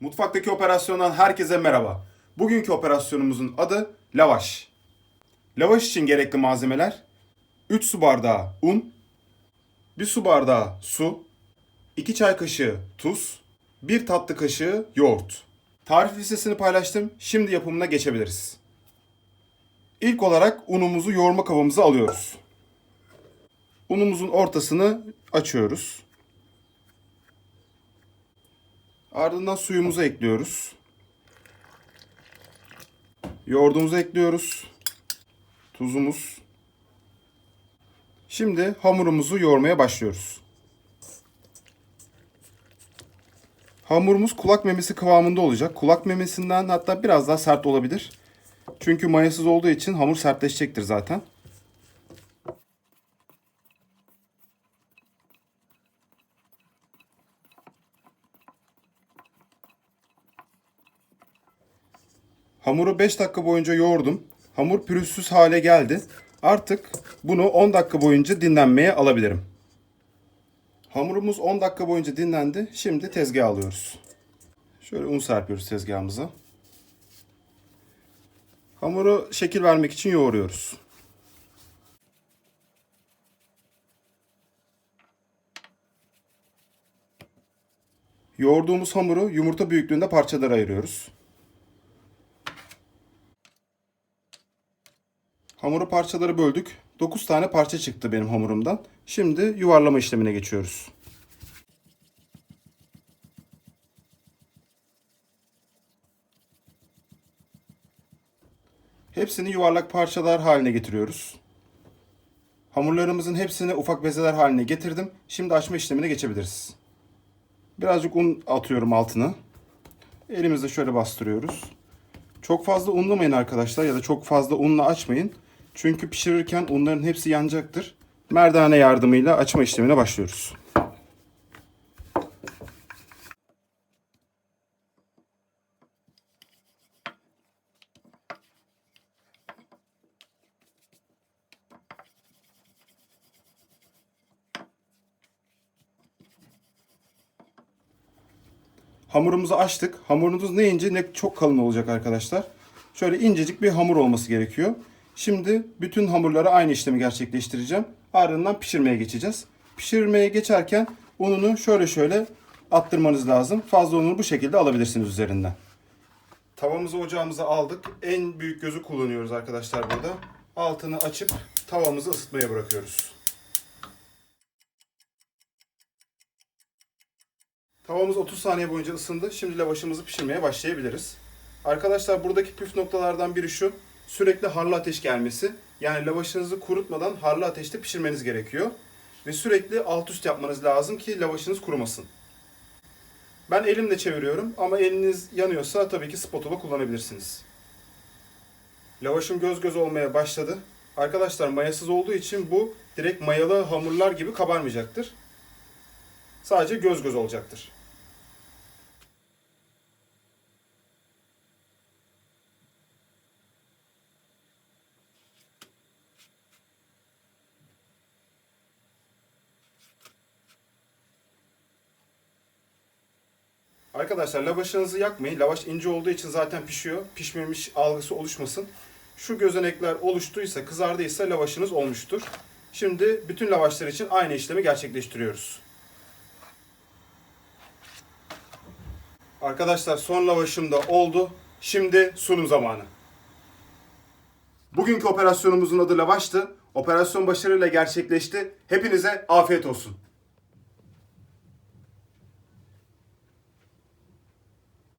Mutfaktaki operasyondan herkese merhaba. Bugünkü operasyonumuzun adı lavaş. Lavaş için gerekli malzemeler 3 su bardağı un, 1 su bardağı su, 2 çay kaşığı tuz, 1 tatlı kaşığı yoğurt. Tarif listesini paylaştım. Şimdi yapımına geçebiliriz. İlk olarak unumuzu yoğurma kabımıza alıyoruz. Unumuzun ortasını açıyoruz. Ardından suyumuzu ekliyoruz. Yoğurdumuzu ekliyoruz. Tuzumuz. Şimdi hamurumuzu yoğurmaya başlıyoruz. Hamurumuz kulak memesi kıvamında olacak. Kulak memesinden hatta biraz daha sert olabilir. Çünkü mayasız olduğu için hamur sertleşecektir zaten. Hamuru 5 dakika boyunca yoğurdum. Hamur pürüzsüz hale geldi. Artık bunu 10 dakika boyunca dinlenmeye alabilirim. Hamurumuz 10 dakika boyunca dinlendi. Şimdi tezgaha alıyoruz. Şöyle un serpiyoruz tezgahımıza. Hamuru şekil vermek için yoğuruyoruz. Yoğurduğumuz hamuru yumurta büyüklüğünde parçalara ayırıyoruz. Hamuru parçaları böldük. 9 tane parça çıktı benim hamurumdan. Şimdi yuvarlama işlemine geçiyoruz. Hepsini yuvarlak parçalar haline getiriyoruz. Hamurlarımızın hepsini ufak bezeler haline getirdim. Şimdi açma işlemine geçebiliriz. Birazcık un atıyorum altına. Elimizle şöyle bastırıyoruz. Çok fazla unlamayın arkadaşlar ya da çok fazla unla açmayın. Çünkü pişirirken unların hepsi yanacaktır. Merdane yardımıyla açma işlemine başlıyoruz. Hamurumuzu açtık. Hamurunuz ne ince ne çok kalın olacak arkadaşlar. Şöyle incecik bir hamur olması gerekiyor. Şimdi bütün hamurlara aynı işlemi gerçekleştireceğim. Ardından pişirmeye geçeceğiz. Pişirmeye geçerken ununu şöyle şöyle attırmanız lazım. Fazla ununu bu şekilde alabilirsiniz üzerinden. Tavamızı ocağımıza aldık. En büyük gözü kullanıyoruz arkadaşlar burada. Altını açıp tavamızı ısıtmaya bırakıyoruz. Tavamız 30 saniye boyunca ısındı. Şimdi lavaşımızı pişirmeye başlayabiliriz. Arkadaşlar buradaki püf noktalardan biri şu. Sürekli harlı ateş gelmesi. Yani lavaşınızı kurutmadan harlı ateşte pişirmeniz gerekiyor. Ve sürekli alt üst yapmanız lazım ki lavaşınız kurumasın. Ben elimle çeviriyorum ama eliniz yanıyorsa tabii ki spatula kullanabilirsiniz. Lavaşım göz göz olmaya başladı. Arkadaşlar mayasız olduğu için bu direkt mayalı hamurlar gibi kabarmayacaktır. Sadece göz göz olacaktır. Arkadaşlar lavaşınızı yakmayın. Lavaş ince olduğu için zaten pişiyor. Pişmemiş algısı oluşmasın. Şu gözenekler oluştuysa, kızardıysa lavaşınız olmuştur. Şimdi bütün lavaşlar için aynı işlemi gerçekleştiriyoruz. Arkadaşlar son lavaşım da oldu. Şimdi sunum zamanı. Bugünkü operasyonumuzun adı lavaştı. Operasyon başarıyla gerçekleşti. Hepinize afiyet olsun.